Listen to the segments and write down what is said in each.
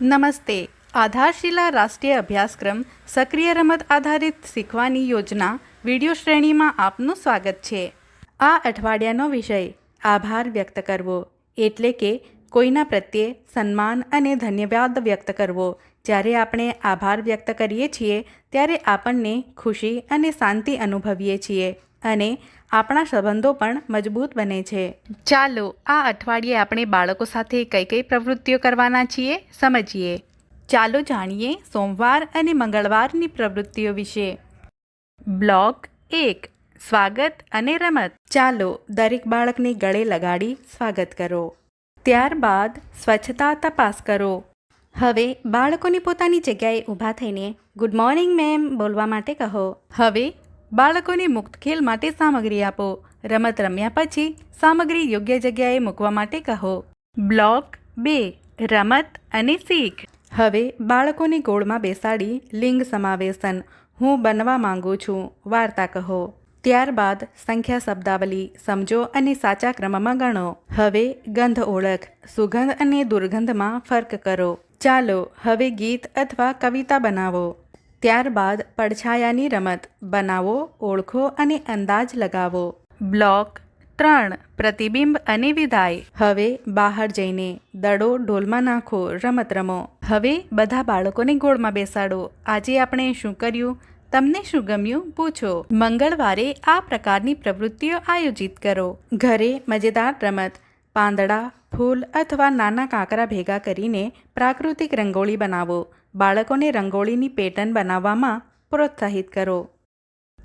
નમસ્તે. આધારશિલા રાષ્ટ્રીય અભ્યાસક્રમ સક્રિય રમત આધારિત શીખવાની યોજના વિડિયો શ્રેણીમાં આપનું સ્વાગત છે. આ અઠવાડિયાનો વિષય, આભાર વ્યક્ત કરવો. એટલે કે, કોઈના પ્રત્યે સન્માન અને ધન્યવાદ વ્યક્ત કરવો. જ્યારે આપણે આભાર વ્યક્ત કરીએ છીએ, ત્યારે આપણને ખુશી અને શાંતિ અનુભવીએ છીએ. અને આપણા સંબંધો પણ મજબૂત બને છે. ચાલો આ અઠવાડિયે આપણે બાળકો સાથે કઈ કઈ પ્રવૃત્તિઓ કરવાના છીએ? સમજીએ. ચાલો જાણીએ સોમવાર અને મંગળવારની પ્રવૃત્તિઓ વિશે. બ્લોક એક સ્વાગત અને રમત. ચાલો દરેક બાળકને ગળે લગાડી સ્વાગત કરો. ત્યારબાદ સ્વચ્છતા તપાસ કરો. હવે બાળકોને પોતાની જગ્યાએ ઊભા થઈને ગુડ મોર્નિંગ મેમ બોલવા માટે કહો. હવે બાળકોને મુક્ત ખેલ માટે સામગ્રી આપો. રમત રમ્યા પછી સામગ્રી યોગ્ય જગ્યાએ મૂકવા માટે કહો. બ્લોક બે, રમત અને શીખ. હવે બાળકોને ગોળમાં બેસાડી લિંગ સમાવેશન. હું બનવા માંગુ છું. વાર્તા કહો. ત્યારબાદ સંખ્યા શબ્દાવલી સમજો અને સાચા ક્રમમાં ગણો. હવે ગંધ ઓળખ. સુગંધ અને દુર્ગંધમાં ફર્ક કરો. ચાલો હવે ગીત અથવા કવિતા બનાવો. ત્યારબાદ પડછાયાની રમત બનાવો, ઓળખો અને અંદાજ લગાવો. બ્લોક ત્રણ, પ્રતિબિંબ અને વિદાય. હવે બહાર જઈને દડો ઢોલમાં નાખો, રમત રમો. હવે બધા બાળકોને ગોળમાં બેસાડો. આજે આપણે શું કર્યું? તમને શું ગમ્યું? પૂછો. મંગળવારે આ પ્રકારની પ્રવૃત્તિઓ આયોજિત કરો. ઘરે મજેદાર રમત પાંદડા, ફૂલ અથવા નાના કાંકરા ભેગા કરીને પ્રાકૃતિક રંગોળી બનાવો. બાળકોને રંગોળીની પેટર્ન બનાવવામાં પ્રોત્સાહિત કરો.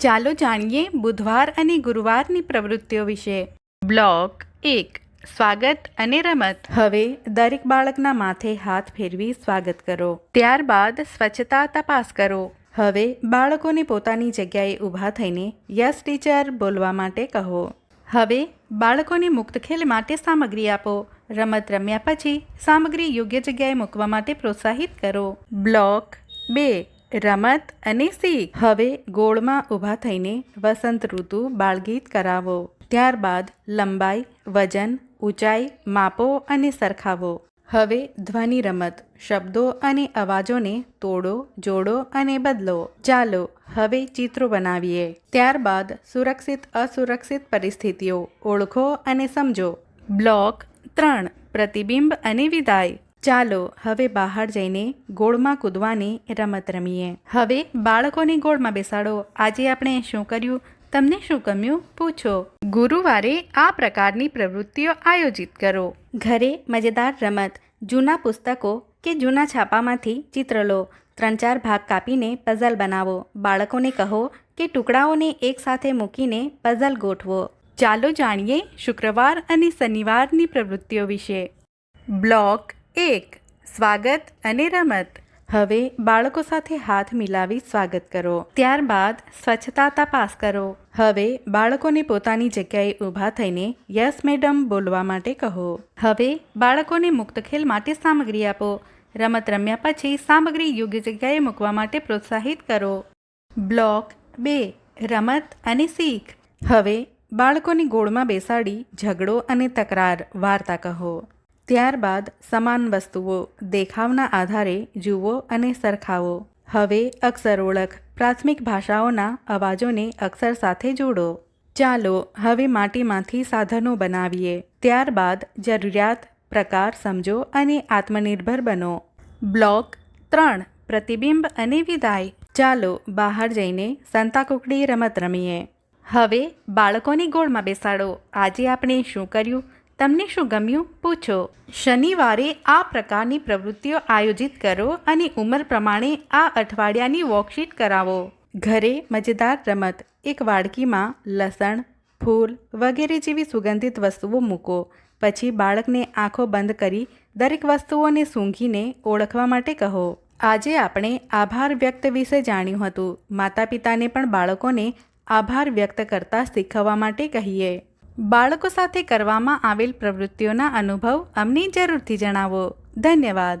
ચાલો જાણીએ બુધવાર અને ગુરુવારની પ્રવૃત્તિઓ વિશે. બ્લોક એક, સ્વાગત અને રમત. હવે દરેક બાળકના માથે હાથ ફેરવી સ્વાગત કરો. ત્યારબાદ સ્વચ્છતા તપાસ કરો. હવે બાળકોને પોતાની જગ્યાએ ઊભા થઈને યસ ટીચર બોલવા માટે કહો. હવે બાળકોને મુક્ત ખેલ માટે સામગ્રી આપો. રમત રમ્યા પછી સામગ્રી યોગ્ય જગ્યાએ મૂકવા માટે પ્રોત્સાહિત કરો. બ્લોક બે, રમત અને શીખ. હવે ગોળમાં ઊભા થઈને વસંત ઋતુ બાળગીત કરાવો. ત્યારબાદ લંબાઈ, વજન, ઊંચાઈ માપો અને સરખાવો. હવે ધ્વનિ રમત, શબ્દો અને અવાજોને તોડો, જોડો અને બદલો, ચાલો હવે ચિત્રો બનાવીએ. ત્યારબાદ સુરક્ષિત, અસુરક્ષિત પરિસ્થિતિઓ ઓળખો અને સમજો. બ્લોક ત્રણ, પ્રતિબિંબ અને વિદાય. ચાલો હવે બહાર જઈને ગોળમાં કૂદવાની રમત રમીએ. હવે બાળકોને ગોળમાં બેસાડો. આજે આપણે શું કર્યું? તમને શું ગમ્યું? પૂછો. ગુરુવારે આ પ્રકારની પ્રવૃત્તિઓ આયોજિત કરો. ઘરે મજેદાર રમત, જૂના પુસ્તકો કે જૂના છાપામાંથી ચિત્ર લો. ત્રણ ચાર ભાગ કાપીને પઝલ બનાવો. બાળકોને કહો કે ટુકડાઓને એકસાથે મૂકીને પઝલ ગોઠવો. ચાલો જાણીએ શુક્રવાર અને શનિવારની પ્રવૃત્તિઓ વિશે. બ્લોક એક, સ્વાગત અને રમત. હવે બાળકો સાથે હાથ મિલાવી સ્વાગત કરો. ત્યારબાદ સ્વચ્છતા તપાસ કરો. હવે બાળકોને પોતાની જગ્યાએ ઊભા થઈને યસ મેડમ બોલવા માટે કહો. હવે બાળકોને મુક્ત ખેલ માટે સામગ્રી આપો. રમત રમ્યા પછી સામગ્રી યોગ્ય જગ્યાએ મૂકવા માટે પ્રોત્સાહિત કરો. બ્લોક બે, રમત અને શીખ. હવે બાળકોની ગોળમાં બેસાડી ઝઘડો અને તકરાર, વાર્તા કહો. ત્યારબાદ સમાન વસ્તુઓ દેખાવના આધારે જુઓ અને સરખાવો. હવે અક્ષર ઓળખ. પ્રાથમિક ભાષાઓના અવાજોને અક્ષર સાથે જોડો. ચાલો હવે માટીમાંથી સાધનો બનાવીએ. ત્યારબાદ જરૂરિયાત, પ્રકાર સમજો અને આત્મનિર્ભર બનો. બ્લોક ત્રણ. પ્રતિબિંબ અને વિદાય. ચાલો બહાર જઈને સંતાકુકડી રમત રમીએ. હવે બાળકોની ગોળમાં બેસાડો. આજે આપણે શું કર્યું? તમને શું ગમ્યું? પૂછો. શનિવારે આ પ્રકારની પ્રવૃત્તિઓ આયોજિત કરો અને ઉંમર પ્રમાણે આ અઠવાડિયાની વર્કશીટ કરાવો. ઘરે મજેદાર રમત, એક વાડકીમાં લસણ, ફૂલ વગેરે જેવી સુગંધિત વસ્તુઓ મૂકો. પછી બાળકને આંખો બંધ કરી દરેક વસ્તુઓને સૂંઘીને ઓળખવા માટે કહો. આજે આપણે આભાર વ્યક્ત વિશે જાણ્યું હતું. માતા પિતાને પણ બાળકોને આભાર વ્યક્ત કરતા શીખવવા માટે કહીએ. બાળકો સાથે કરવામાં આવેલ પ્રવૃત્તિઓના અનુભવ અમને જરૂરથી જણાવો. ધન્યવાદ.